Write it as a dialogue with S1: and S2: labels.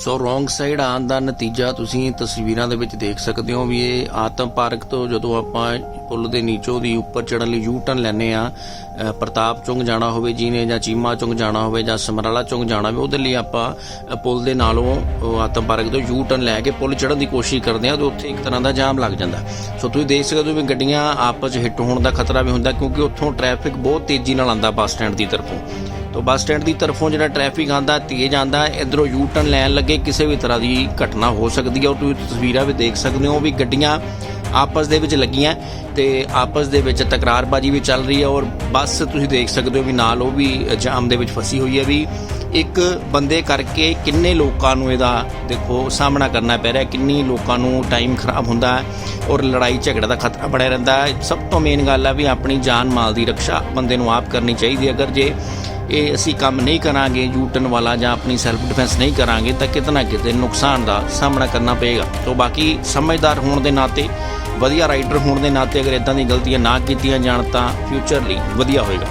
S1: ਸੋ wrong side ਆਉਣ ਦਾ ਨਤੀਜਾ ਤੁਸੀਂ ਤਸਵੀਰਾਂ ਦੇ ਵਿੱਚ ਦੇਖ ਸਕਦੇ ਹੋ ਵੀ ਇਹ ਆਤਮ ਪਾਰਕ ਤੋਂ ਜਦੋਂ ਆਪਾਂ ਪੁਲ ਦੇ ਨੀਚੋਂ ਦੀ ਉੱਪਰ ਚੜਨ ਲਈ ਯੂ ਟਰਨ ਲੈਨੇ ਆ ਪ੍ਰਤਾਪ ਚੁੰਗ ਜਾਣਾ ਹੋਵੇ ਜਿਹਨੇ ਜਾਂ ਚੀਮਾ ਚੁੰਗ ਜਾਣਾ ਹੋਵੇ ਜਾਂ ਸਮਰਾਲਾ ਚੁੰਗ ਜਾਣਾ ਹੋਵੇ, ਉਹਦੇ ਲਈ ਆਪਾਂ ਪੁਲ ਦੇ ਨਾਲੋਂ ਆਤਮ ਪਾਰਕ ਤੋਂ ਯੂ ਟਰਨ ਲੈ ਕੇ ਪੁਲ ਚੜਨ ਦੀ ਕੋਸ਼ਿਸ਼ ਕਰਦੇ ਆ ਤੇ ਉੱਥੇ ਇੱਕ ਤਰ੍ਹਾਂ ਦਾ ਜਾਮ ਲੱਗ ਜਾਂਦਾ। ਸੋ ਤੁਸੀਂ ਦੇਖ ਸਕਦੇ ਹੋ ਵੀ ਗੱਡੀਆਂ ਆਪਸ 'ਚ ਹਿੱਟ ਹੋਣ ਦਾ ਖਤਰਾ ਵੀ ਹੁੰਦਾ ਕਿਉਂਕਿ ਉੱਥੋਂ ਟ੍ਰੈਫਿਕ ਬਹੁਤ ਤੇਜ਼ੀ ਨਾਲ ਆਉਂਦਾ ਬੱਸ ਸਟੈਂਡ ਦੀ ਤਰਫੋਂ। ਤੋ ਬੱਸ ਸਟੈਂਡ ਦੀ ਤਰਫੋਂ ਜਿਹੜਾ ਟ੍ਰੈਫਿਕ ਆਂਦਾ, ਤੇਜ਼ ਆਂਦਾ, ਇਧਰੋਂ ਯੂ ਟਰਨ ਲੈਣ ਲੱਗੇ, ਕਿਸੇ ਵੀ ਤਰ੍ਹਾਂ ਦੀ ਘਟਨਾ ਹੋ ਸਕਦੀ ਹੈ। ਉਹ ਤੁਸੀਂ ਤਸਵੀਰਾਂ ਵੀ ਦੇਖ ਸਕਦੇ ਹੋ ਵੀ ਗੱਡੀਆਂ ਆਪਸ ਦੇ ਵਿੱਚ ਲੱਗੀਆਂ ਤੇ ਆਪਸ ਦੇ ਵਿੱਚ ਤਕਰਾਰਬਾਜ਼ੀ ਵੀ ਚੱਲ ਰਹੀ ਹੈ ਔਰ ਬੱਸ ਤੁਸੀਂ ਦੇਖ ਸਕਦੇ ਹੋ ਵੀ ਨਾਲ ਉਹ ਵੀ ਜਾਮ ਦੇ ਵਿੱਚ ਫਸੀ ਹੋਈ ਹੈ ਵੀ ਇੱਕ ਬੰਦੇ ਕਰਕੇ ਕਿੰਨੇ ਲੋਕਾਂ ਨੂੰ ਇਹਦਾ ਦੇਖੋ ਸਾਹਮਣਾ ਕਰਨਾ ਪੈ ਰਿਹਾ, ਕਿੰਨੀ ਲੋਕਾਂ ਨੂੰ ਟਾਈਮ ਖਰਾਬ ਹੁੰਦਾ ਔਰ ਲੜਾਈ ਝਗੜੇ ਦਾ ਖਤਰਾ ਬਣਿਆ ਰਹਿੰਦਾ ਸਭ ਤੋਂ ਮੇਨ ਗੱਲ ਆ ਵੀ ਆਪਣੀ ਜਾਨ ਮਾਲ ਦੀ ਰੱਖਿਆ ਬੰਦੇ ਨੂੰ ਆਪ ਕਰਨੀ ਚਾਹੀਦੀ ਅਗਰ ਜੇ ਇਹ ਅਸੀਂ ਕੰਮ ਨਹੀਂ ਕਰਾਂਗੇ ਯੂਟਨ ਵਾਲਾ ਜਾਂ ਆਪਣੀ ਸੈਲਫ ਡਿਫੈਂਸ ਨਹੀਂ ਕਰਾਂਗੇ, ਤਾਂ ਕਿਤੇ ਨਾ ਕਿਤੇ ਨੁਕਸਾਨ ਦਾ ਸਾਹਮਣਾ ਕਰਨਾ ਪਏਗਾ। ਤੋਂ ਬਾਕੀ ਸਮਝਦਾਰ ਹੋਣ ਦੇ ਨਾਤੇ, ਵਧੀਆ ਰਾਈਡਰ ਹੋਣ ਦੇ ਨਾਤੇ ਅਗਰ ਇਦਾਂ ਦੀ ਗਲਤੀਆਂ ਨਾ ਕੀਤੀਆਂ ਜਾਣ ਤਾਂ ਫਿਊਚਰ ਲਈ ਵਧੀਆ ਹੋਏਗਾ।